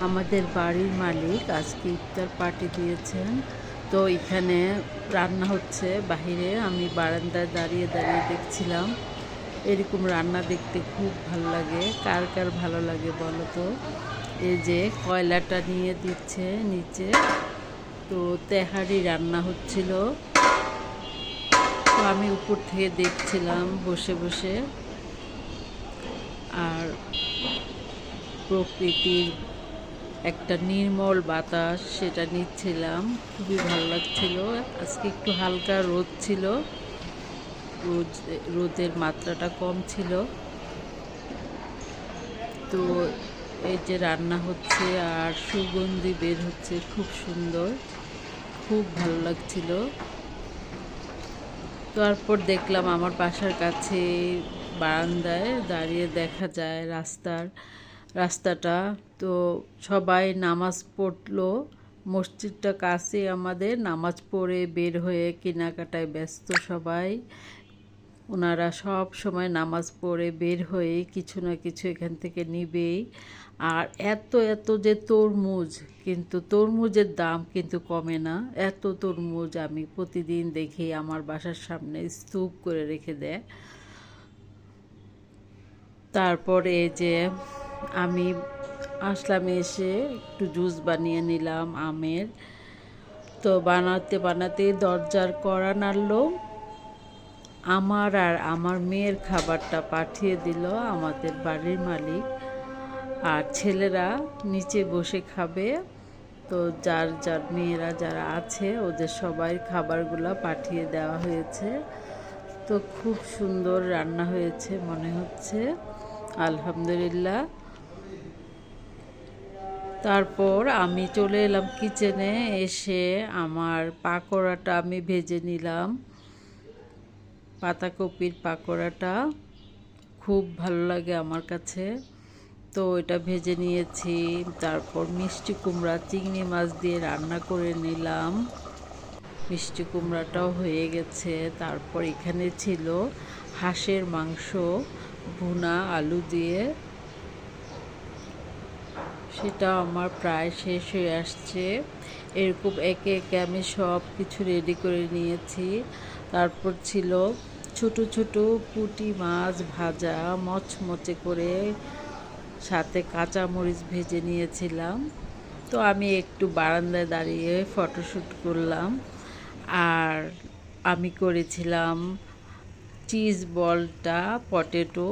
আমাদের বাড়ির মালিক আজকে ইফতার পার্টি দিয়েছেন। তো এখানে রান্না হচ্ছে। বাহিরে আমি বারান্দায় দাঁড়িয়ে দাঁড়িয়ে দেখছিলাম। এরকম রান্না দেখতে খুব ভালো লাগে। কার কার ভালো লাগে বলো তো? এই যে কয়লাটা নিয়ে দিচ্ছে নিচে। তো তেহারি রান্না হচ্ছিল। তো আমি উপর থেকে দেখছিলাম বসে বসে। আর প্রকৃতির একটা নির্মল বাতাস সেটা নিচ্ছিলাম। খুবই ভালো লাগছিল। আজকে একটু হালকা রোদ ছিল। রোদ, রোদের মাত্রাটা কম ছিল। তো এই যে রান্না হচ্ছে আর সুগন্ধি বের হচ্ছে খুব সুন্দর। খুব ভালো লাগছিল। তারপর দেখলাম আমার বাসার কাছে বারান্দায় দাঁড়িয়ে দেখা যায় রাস্তার রাস্তাটা। তো সবাই নামাজ পড়ল। মসজিদটা কাছে আমাদের। নামাজ পড়ে বের হয়ে কেনাকাটায় ব্যস্ত সবাই। ওনারা সব সময় নামাজ পড়ে বের হয়ে কিছু না কিছু এখান থেকে নিবেই। আর এত এত যে তরমুজ, কিন্তু তরমুজের দাম কিন্তু কমে না। এত তরমুজ আমি প্রতিদিন দেখি আমার বাসার সামনে স্তূপ করে রেখে দেয়। তারপরে যে আমি আসলাম এসে একটু জুস বানিয়ে নিলাম, আমের। তো বানাতে বানাতে দরজার কড়া নাড়লো। আমার আর আমার মেয়ের খাবারটা পাঠিয়ে দিল আমাদের বাড়ির মালিক। আর ছেলেরা নিচে বসে খাবে। তো যার যার মেয়েরা যারা আছে, ওদের সবাই খাবারগুলো পাঠিয়ে দেওয়া হয়েছে। তো খুব সুন্দর রান্না হয়েছে মনে হচ্ছে। আলহামদুলিল্লাহ। তারপর আমি চলে এলাম কিচেনে এসে আমার পাকোড়াটা আমি ভেজে নিলাম। পাতাকপির পাকোড়াটা খুব ভালো লাগে আমার কাছে। তো এটা ভেজে নিয়েছি, তারপর মিষ্টি কুমড়া, চিংড়ি মাছ দিয়ে রান্না করে নিলাম। মিষ্টি কুমড়াটাও হয়ে গেছে। তারপর এখানে ছিল হাঁসের মাংস, ভুনা, আলু দিয়ে সেটা আমার প্রায় শেষ হয়ে আসছে। এরকম একে একে আমি সব কিছু রেডি করে নিয়েছি। তারপর ছিল ছোট ছোট পুঁটি মাছ ভাজা, মচমচে করে সাথে কাঁচা মরিচ ভেজে নিয়েছিলাম। তো আমি একটু বারান্দায় দাঁড়িয়ে ফটোশ্যুট করলাম। আর আমি করেছিলাম চিজ বলটা পটেটো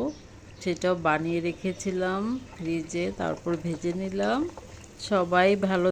সেটাও বানিয়ে রেখেছিলাম ফ্রিজে তারপর ভেজে নিলাম। সবাই ভালো